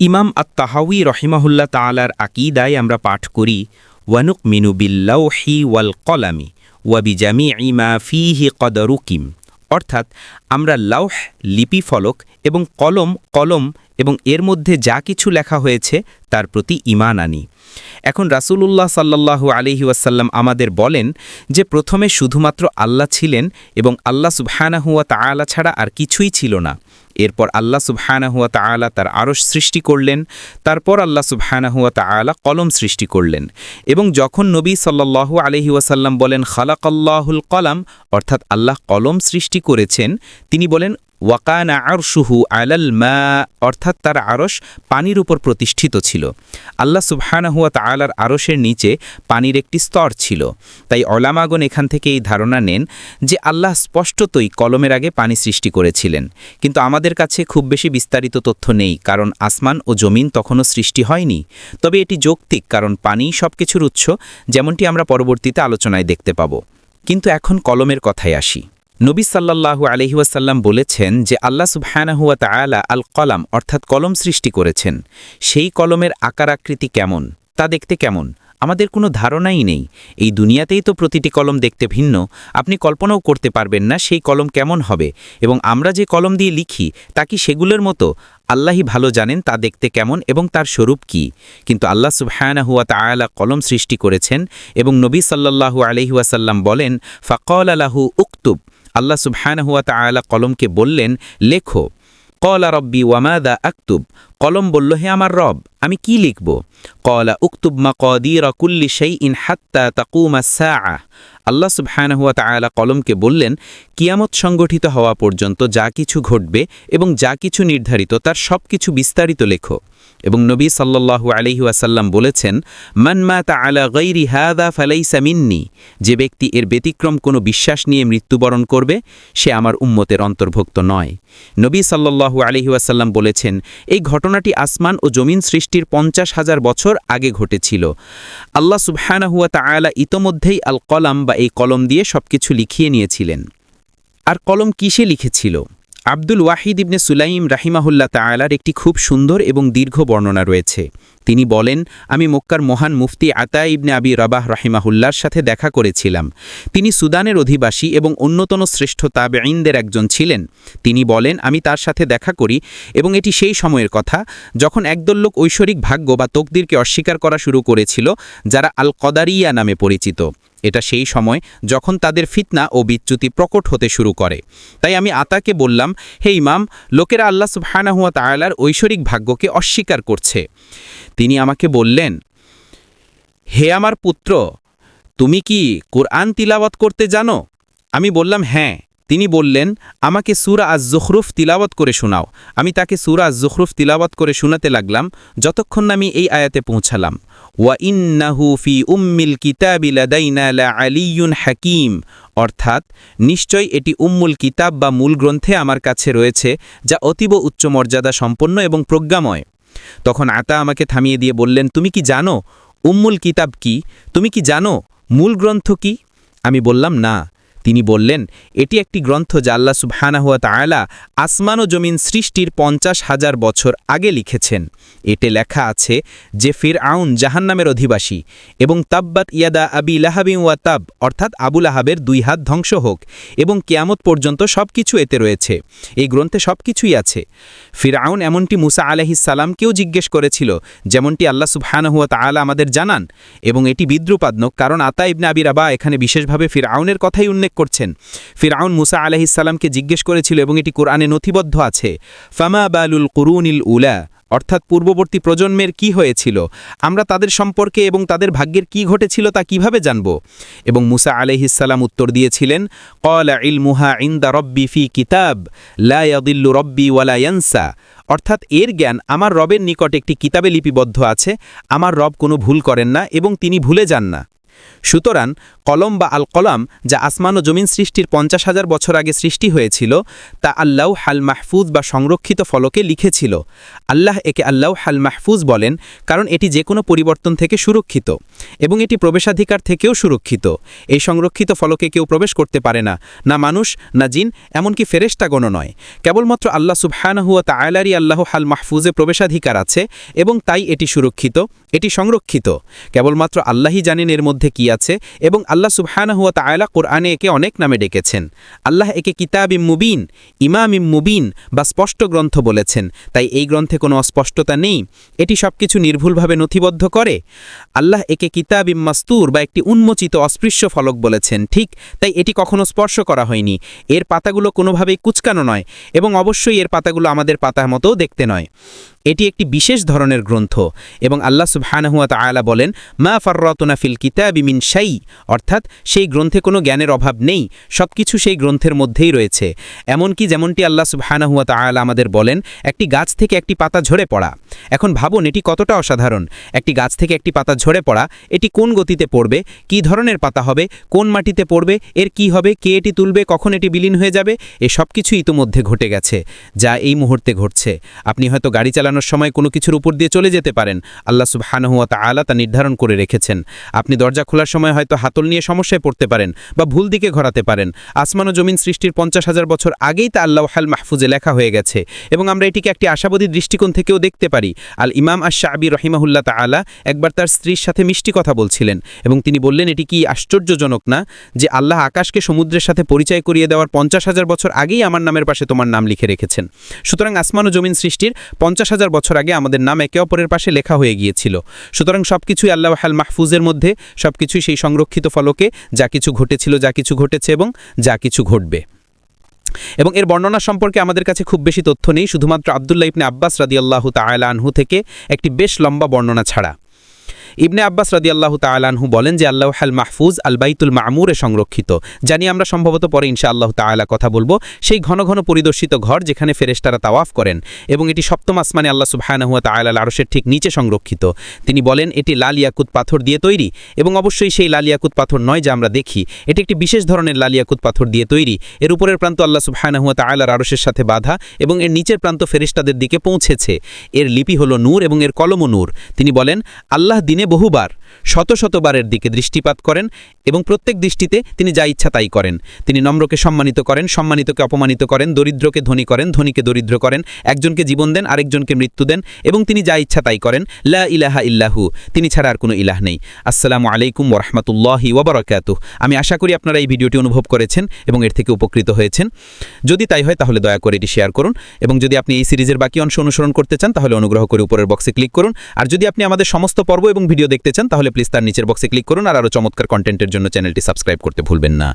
ইমাম আত্তাহাউই রহিমাহুল্লাহ তালার আকিদায় আমরা পাঠ করি ওয়ানুক মিনু বিল্লাউহি ওয়াল কলামি ওয়াবিজামি ইমা ফিহি কদরুকিম। অর্থাৎ, আমরা লাউহ, লিপি ফলক এবং কলম কলম এবং এর মধ্যে যা কিছু লেখা হয়েছে তার প্রতি ইমান আনি। এখন রাসূলুল্লাহ সাল্লাল্লাহু আলহি ওয়াসাল্লাম আমাদের বলেন যে, প্রথমে শুধুমাত্র আল্লাহ ছিলেন এবং আল্লাহ সুবহানাহুয়া তাআলা ছাড়া আর কিছুই ছিল না। এরপর আল্লাহ সুবহানাহুয়া তালা তার আরশ সৃষ্টি করলেন, তারপর আল্লাহ সুবহানাহুয়া তালা কলম সৃষ্টি করলেন এবং যখন নবী সাল্লাল্লাহু আলহি ওয়াসাল্লাম বলেন, খালাকাল্লাহুল কলাম অর্থাৎ আল্লাহ কলম সৃষ্টি করেছেন, তিনি বলেন ওয়াকানা আরশুহু আলাল মা, অর্থাৎ তার আরশ পানির উপর প্রতিষ্ঠিত ছিল। আল্লাহ সুবহানাহুয়া তাআলার আরশের নিচে পানির একটি স্তর ছিল। তাই অলামাগন এখান থেকে এই ধারণা নেন যে আল্লাহ স্পষ্টতই কলমের আগে পানি সৃষ্টি করেছিলেন। কিন্তু আমাদের কাছে খুব বেশি বিস্তারিত তথ্য নেই, কারণ আসমান ও জমিন তখনও সৃষ্টি হয়নি। তবে এটি যৌক্তিক, কারণ পানিই সব কিছুর উৎস, যেমনটি আমরা পরবর্তীতে আলোচনায় দেখতে পাব। কিন্তু এখন কলমের কথায় আসি। নবী সাল্লাল্লাহু আলহিউসাল্লাম বলেছেন যে আল্লাহ সুবহানাহুয়া তাআলা আল কলাম অর্থাৎ কলম সৃষ্টি করেছেন। সেই কলমের আকার আকৃতি কেমন, তা দেখতে কেমন, আমাদের কোনো ধারণাই নেই। এই দুনিয়াতেই তো প্রতিটি কলম দেখতে ভিন্ন, আপনি কল্পনাও করতে পারবেন না সেই কলম কেমন হবে। এবং আমরা যে কলম দিয়ে লিখি, তা কি সেগুলোর মতো? আল্লাহই ভালো জানেন তা দেখতে কেমন এবং তার স্বরূপ কি। কিন্তু আল্লাহ সুবহানাহুয়া তাআলা কলম সৃষ্টি করেছেন এবং নবী সাল্লাল্লাহু আলহিউসাল্লাম বলেন ফাকল আলাহু উক্তুব। আল্লাহ সুবহানাহুয়া তাআলা কলমকে বললেন, লেখো। কলা রব্বি ওয়ামাদা আক্তুব? কলম বলল, হে আমার রব, আমি কি লিখব? কলা উক্তুব মা কদির কুল্লি সেই ইন হাত্তা তাকুমা সা আল্লাহ সুবহানাহুয়া তাআলা কলমকে বললেন, কিয়ামত সংগঠিত হওয়া পর্যন্ত যা কিছু ঘটবে এবং যা কিছু নির্ধারিত, তার সব কিছু বিস্তারিত লেখো। এবং নবী সাল্লাল্লাহু আলহি ওয়াসাল্লাম বলেছেন মানমা তা আলা গৈরি হাদা ফালাই মিন্নি যে ব্যক্তি এর ব্যতিক্রম কোনো বিশ্বাস নিয়ে মৃত্যুবরণ করবে, সে আমার উম্মতের অন্তর্ভুক্ত নয়। নবী সাল্লাল্লাহু আলহি ওয়াসাল্লাম বলেছেন, এই ঘটনাটি আসমান ও জমিন সৃষ্টির পঞ্চাশ হাজার বছর আগে ঘটেছিল। আল্লাহ সুবহানাহুয়া তাআলা ইতোমধ্যেই আল কলাম বা এই কলম দিয়ে সবকিছু লিখিয়ে নিয়েছিলেন। আর কলম কিসে লিখেছিল? আব্দুল ওয়াহিদ ইবনে সুলাইম রাহিমাহুল্লাহ তায়ালার একটি খুব সুন্দর এবং দীর্ঘ বর্ণনা রয়েছে। তিনি বলেন, আমি মক্কার মহান মুফতি আতা ইবনে আবি রবাহ রাহিমাহুল্লার সাথে দেখা করেছিলাম। তিনি সুদানের অধিবাসী এবং অন্যতম শ্রেষ্ঠ তাবেঈনদের একজন ছিলেন। তিনি বলেন, আমি তার সাথে দেখা করি এবং এটি সেই সময়ের কথা যখন একদল লোক ঐশ্বরিক ভাগ্য বা তকদিরকে অস্বীকার করা শুরু করেছিল, যারা আল কদারিয়া নামে পরিচিত। এটা সেই সময় যখন তাদের ফিতনা ও বিচ্যুতি প্রকট হতে শুরু করে। তাই আমি আতাকে বললাম, হে ইমাম, লোকেরা আল্লাহ সুবহানাহুয়া তায়ালার ঐশ্বরিক ভাগ্যকে অস্বীকার করছে। তিনি আমাকে বললেন, হে আমার পুত্র, তুমি কি কোরআন তিলাওয়াত করতে জানো? আমি বললাম হ্যাঁ। তিনি বললেন, আমাকে সুরা আজ জখরুফ তিলাওয়াত করে শোনাও। আমি তাকে সুরা আজ জখরুফ তিলাওয়াত করে শোনাতে লাগলাম, যতক্ষণ আমি এই আয়াতে পৌঁছালাম। ওয়া ইন্নাহু ফি উম্মিল কিতাবিলাদাইনা লা আলিয়ুন হাকিম। অর্থাৎ, নিশ্চয় এটি উম্মুল কিতাব বা মূল গ্রন্থে আমার কাছে রয়েছে, যা অতীব উচ্চ মর্যাদা সম্পন্ন এবং প্রজ্ঞাময়। তখন আতা আমাকে থামিয়ে দিয়ে বললেন, তুমি কি জানো? উম্মুল কিতাব কি? তুমি কি জানো? মূল গ্রন্থ কি? আমি বললাম, না। তিনি বললেন, এটি একটি গ্রন্থ যা আল্লাহ সুবহানাহুয়া তায়ালা আসমান ও জমিন সৃষ্টির পঞ্চাশ হাজার বছর আগে লিখেছেন। এতে লেখা আছে যে ফির আউন জাহান্নামের অধিবাসী এবং তাব্বাত ইয়াদা আবি লাহাবি ওয়া তাব, অর্থাৎ আবুল আহাবের দুই হাত ধ্বংস হোক এবং কেয়ামত পর্যন্ত সব কিছু এতে রয়েছে। এই গ্রন্থে সব কিছুই আছে। ফির আউন এমনটি মুসা আলহিসাল্লামকেও জিজ্ঞেস করেছিল, যেমনটি আল্লাহ সুবহানাহুয়া তালা আমাদের জানান। এবং এটি বিদ্রুপাত্মক, কারণ আতা ইবনে আবির আবা এখানে বিশেষভাবে ফির আউনের কথাই উল্লেখ করছেন। ফিরাউন মুসা আলহিসাল্লামকে জিজ্ঞেস করেছিল, এবং এটি কোরআনে নথিবদ্ধ আছে? ফামা বালুল কুরুনিল উলা, অর্থাৎ পূর্ববর্তী প্রজন্মের কি হয়েছিল? আমরা তাদের সম্পর্কে এবং তাদের ভাগ্যের কি ঘটেছিল তা কীভাবে জানব? এবং মুসা আলহিসাল্লাম উত্তর দিয়েছিলেন কলা ইলমুহা ইন্দা রব্বি ফি কিতাব লায়াদিল্লু রব্বি ওয়ালায়ানসা অর্থাৎ এর জ্ঞান আমার রবের নিকট একটি কিতাবে লিপিবদ্ধ আছে, আমার রব কোনো ভুল করেন না এবং তিনি ভুলে যান না। সুতরাং কলম বা আল কলাম যা আসমান ও জমিন সৃষ্টির পঞ্চাশ হাজার বছর আগে সৃষ্টি হয়েছিল, তা আল্লাহ হাল মাহফুজ বা সংরক্ষিত ফলকে লিখেছিল। আল্লাহ একে আল্লাহ হাল মাহফুজ বলেন, কারণ এটি যে কোনো পরিবর্তন থেকে সুরক্ষিত এবং এটি প্রবেশাধিকার থেকেও সুরক্ষিত। এই সংরক্ষিত ফলকে কেউ প্রবেশ করতে পারে না না মানুষ, না জিন, এমনকি ফেরেস্তাগণও নয়। কেবলমাত্র আল্লাহ সুবহানাহুয়া তায়ালারই আল্লাহ হাল মাহফুজে প্রবেশাধিকার আছে এবং তাই এটি সুরক্ষিত, এটি সংরক্ষিত। কেবলমাত্র আল্লাহই জানেন এর মধ্যে কি আছে এবং আল্লাহ সুবহানাহুয়া তায়ালা কোরআনে একে অনেক নামে ডেকেছেন। আল্লাহ একে কিতাব ইম মুবিন ইমাম ইম মুবিন বা স্পষ্ট গ্রন্থ বলেছেন। তাই এই গ্রন্থে কোনো অস্পষ্টতা নেই। এটি সব কিছু নির্ভুলভাবে নথিবদ্ধ করে। আল্লাহ একে কিতাব ইম মাস্তুর বা একটি উন্মোচিত অস্পৃশ্য ফলক বলেছেন। ঠিক, তাই এটি কখনো স্পর্শ করা হয়নি। এর পাতাগুলো কোনোভাবেই কুচকানো নয় এবং অবশ্যই এর পাতাগুলো আমাদের পাতার মতো দেখতে নয়। এটি একটি বিশেষ ধরনের গ্রন্থ এবং আল্লাহ সুবহানাহুয়া তাআলা বলেন, মা ফাররাতুনা ফিল কিতাবি মিন শাই অর্থাৎ সেই গ্রন্থে কোনো জ্ঞানের অভাব নেই সব কিছু সেই গ্রন্থের মধ্যেই রয়েছে। এমনকি যেমনটি আল্লাহ সুবহানাহুয়া তাআলা আমাদের বলেন, একটি গাছ থেকে একটি পাতা ঝরে পড়া এখন ভাবুন, এটি কতটা অসাধারণ। একটি গাছ থেকে একটি পাতা ঝরে পড়া, এটি কোন গতিতে পড়বে? কি ধরনের পাতা হবে? কোন মাটিতে পড়বে? এর কি হবে? কে এটি তুলবে? কখন এটি বিলীন হয়ে যাবে? এ সব কিছু ইতোমধ্যে ঘটে গেছে, যা এই মুহূর্তে ঘটছে। আপনি হয়তো গাড়ি চালানোর সময় কোনো কিছুর উপর দিয়ে চলে যেতে পারেন। আল্লাহ সুবহানাহুয়া তাআলা তা নির্ধারণ করে রেখেছেন। আপনি দরজা খোলার সময় হয়তো হাতল নিয়ে সমস্যায় পড়তে পারেন বা ভুল দিকে ঘোরাতে পারেন। আসমান ও জমিন সৃষ্টির পঞ্চাশ হাজার বছর আগেই তা আল্লাহ হাল মাহফুজে লেখা হয়ে গেছে এবং আমরা এটিকে একটি আশাবাদী দৃষ্টিকোণ থেকেও দেখতে পারি। আল ইমাম আশ শাহবি রহিমাহুল্লাহ তাআলা একবার তার স্ত্রীর সাথে মিষ্টি কথা বলছিলেন এবং তিনি বললেন, এটি কি আশ্চর্যজনক না যে আল্লাহ আকাশকে সমুদ্রের সাথে পরিচয় করিয়ে দেওয়ার পঞ্চাশ হাজার বছর আগেই আমার নামের পাশে তোমার নাম লিখে রেখেছেন? সুতরাং আসমান ও জমিন সৃষ্টির পঞ্চাশ হাজার বছর আগে আমাদের নাম একে অপরের পাশে লেখা হয়ে গিয়েছিল। সুতরাং সব কিছুই আল্লাহ হাল মাহফুজের মধ্যে সব কিছুই সেই সংরক্ষিত ফলকে যা কিছু ঘটেছিল, যা কিছু ঘটেছে এবং যা কিছু ঘটবে। এবং এর বর্ণনা সম্পর্কে আমাদের কাছে খুব বেশি তথ্য নেই, শুধুমাত্র আবদুল্লাহ ইবনে আব্বাস রাদিয়াল্লাহু তাআলা আনহু থেকে একটি বেশ লম্বা বর্ণনা ছাড়া। ইবনে আব্বাস রাদিয়াল্লাহু তাআলাহু বলেন যে, আল্লাহ হাল মাহফুজ, আল বাইতুল মামুরে সংরক্ষিত। জানি আমরা সম্ভবত পরে ইনশা আল্লাহ তাআলা কথা বলব। সেই ঘন ঘন পরিদর্শিত ঘর যেখানে ফেরেশতারা তাওয়াফ করেন এবং এটি সপ্তম আসমানে আল্লাহ সুবহানাহু ওয়া তাআলা আরশের ঠিক নিচে সংরক্ষিত। তিনি বলেন, এটি লাল ইয়াকুত পাথর দিয়ে তৈরি এবং অবশ্যই সেই লাল ইয়াকুত পাথর নয় যা আমরা দেখি। এটি একটি বিশেষ ধরনের লাল ইয়াকুত পাথর দিয়ে তৈরি। এর উপরের প্রান্ত আল্লাহ সুবহানাহু ওয়া তাআলার আরশের সাথে বাধা এবং এর নিচের প্রান্ত ফেরেশতাদের দিকে পৌঁছেছে। এর লিপি হলো নূর এবং এর কলমও নূর। তিনি বলেন, আল্লাহ দিনে বহুবার, শত শতবারের দিকে দৃষ্টিপাত করেন এবং প্রত্যেক দৃষ্টিতে তিনি যা ইচ্ছা তাই করেন। তিনি নম্রকে সম্মানিত করেন, সম্মানিতকে অপমানিত করেন, দরিদ্রকে ধনী করেন, ধনীকে দরিদ্র করেন, একজনকে জীবন দেন, আরেকজনকে মৃত্যু দেন এবং তিনি যা ইচ্ছা তাই করেন। লা ইলাহা ইল্লাহু, তিনি ছাড়া আর কোনো ইলাহ নেই। আসসালামু আলাইকুম ওরহমতুল্লাহি ওবরাকাত আমি আশা করি আপনারা এই ভিডিওটি অনুভব করেছেন এবং এর থেকে উপকৃত হয়েছেন। যদি তাই হয় তাহলে দয়া করে এটি শেয়ার করুন এবং যদি আপনি এই সিরিজের বাকি অংশ অনুসরণ করতে চান তাহলে অনুগ্রহ করে উপরের বক্সে ক্লিক করুন। আর যদি আপনি আমাদের সমস্ত পর্ব এবং ভিডিও দেখতে চান, তাহলে প্লিজ তার নিচের বক্সে ক্লিক করুন আর আরও চমৎকার কন্টেন্টের জন্য চ্যানেলটি সাবস্ক্রাইব করতে ভুলবেন না।